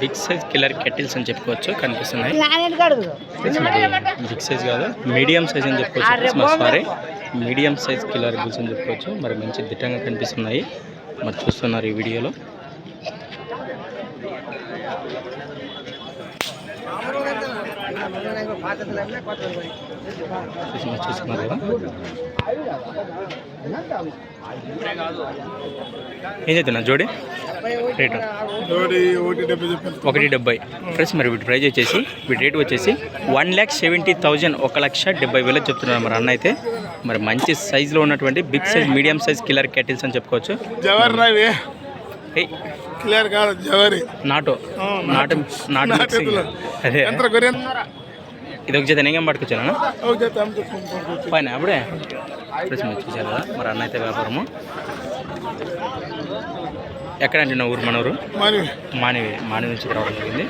Big size killer kettles అని చెప్పుకోవచ్చు కనిపిస్తున్నాయి. బిగ్ సైజ్ కాదు మీడియం సైజ్ అని చెప్పుకోవచ్చు. Sorry medium size killer bulls అని చెప్పుకోవచ్చు. మరి మంచి దిట్టంగా కనిపిస్తున్నాయి. మరి చూస్తున్నారు ఈ వీడియోలో. చూస్తున్నారు కదా. ఏం చెప్తున్నా జోడి? రేటు? ఒకటి డెబ్బై ఫ్రెండ్స్ మరి వీటి ప్రైస్ వచ్చేసి వీటి రేట్ వచ్చేసి వన్ ల్యాక్ సెవెంటీ థౌజండ్ ఒక లక్ష డెబ్బై వేలు చెప్తున్నారు మరి అన్న అయితే. మరి మంచి సైజులో ఉన్నటువంటి big size medium size killer cattles అని చెప్పుకోవచ్చు. జవహర్ రావి ఏయ్, క్లియర్ కాదు జవరి నాటో. నాటు నాటు. అదే. ఇది ఒక జత నేగం పట్టుకొచ్చాను? పైన అప్పుడే? ఫ్రెండ్స్ మీరు చూసారు కదా మరి అన్న అయితే వ్యాపారము. ఎక్కడంటే నా ఊరు మన ఊరు? మానవి. మానవి నుంచి రావడం జరిగింది.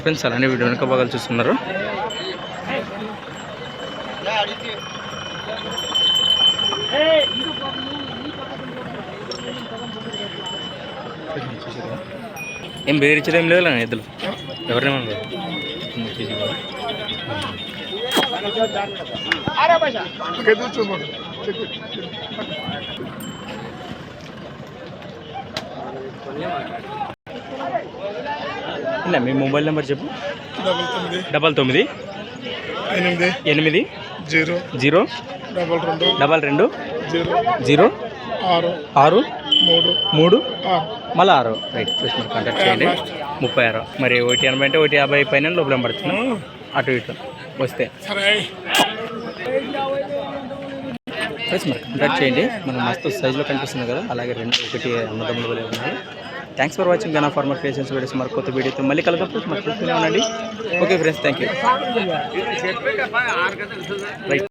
ఫ్రెండ్స్ అలానే వీడియో వెనుక భాగాలు చూస్తున్నారు. ఏం బెదిరించడం లేదు ఎద్దులు ఇలా మీ మొబైల్ నెంబర్ చెప్పు. డబల్ తొమ్మిది. డబల్ తొమ్మిది. ఎనిమిది. ఎనిమిది. జీరో. జీరో. డబల్ రెండు. డబల్ రెండు. జీరో. జీరో. ఆరు. ఆరు. మూడు. మూడు? మళ్ళీ ఆరు. రైట్ ప్లీజ్ మరి కాంటాక్ట్ చేయండి. ముప్పై ఆరు. మరి ఒకటి ఎనభై అంటే ఒకటి యాభై పైన లోపల పడుతుంది అటు ఇటు వస్తే. సరే. ప్లీజ్ మరి కాంటాక్ట్ చేయండి. మనం మస్తు సైజులో కనిపిస్తుంది కదా. అలాగే రెండు ఒకటి అన్నదమ్ములు ఉన్నాయి. థ్యాంక్స్ ఫర్ వాచింగ్ గనా ఫార్మర్ క్రియేషన్స్ వీడియోస్ మరి కొత్త వీడియోతో మళ్ళీ ప్లీజ్ మరి చూస్తూనే ఉండండి. Okay friends thank you right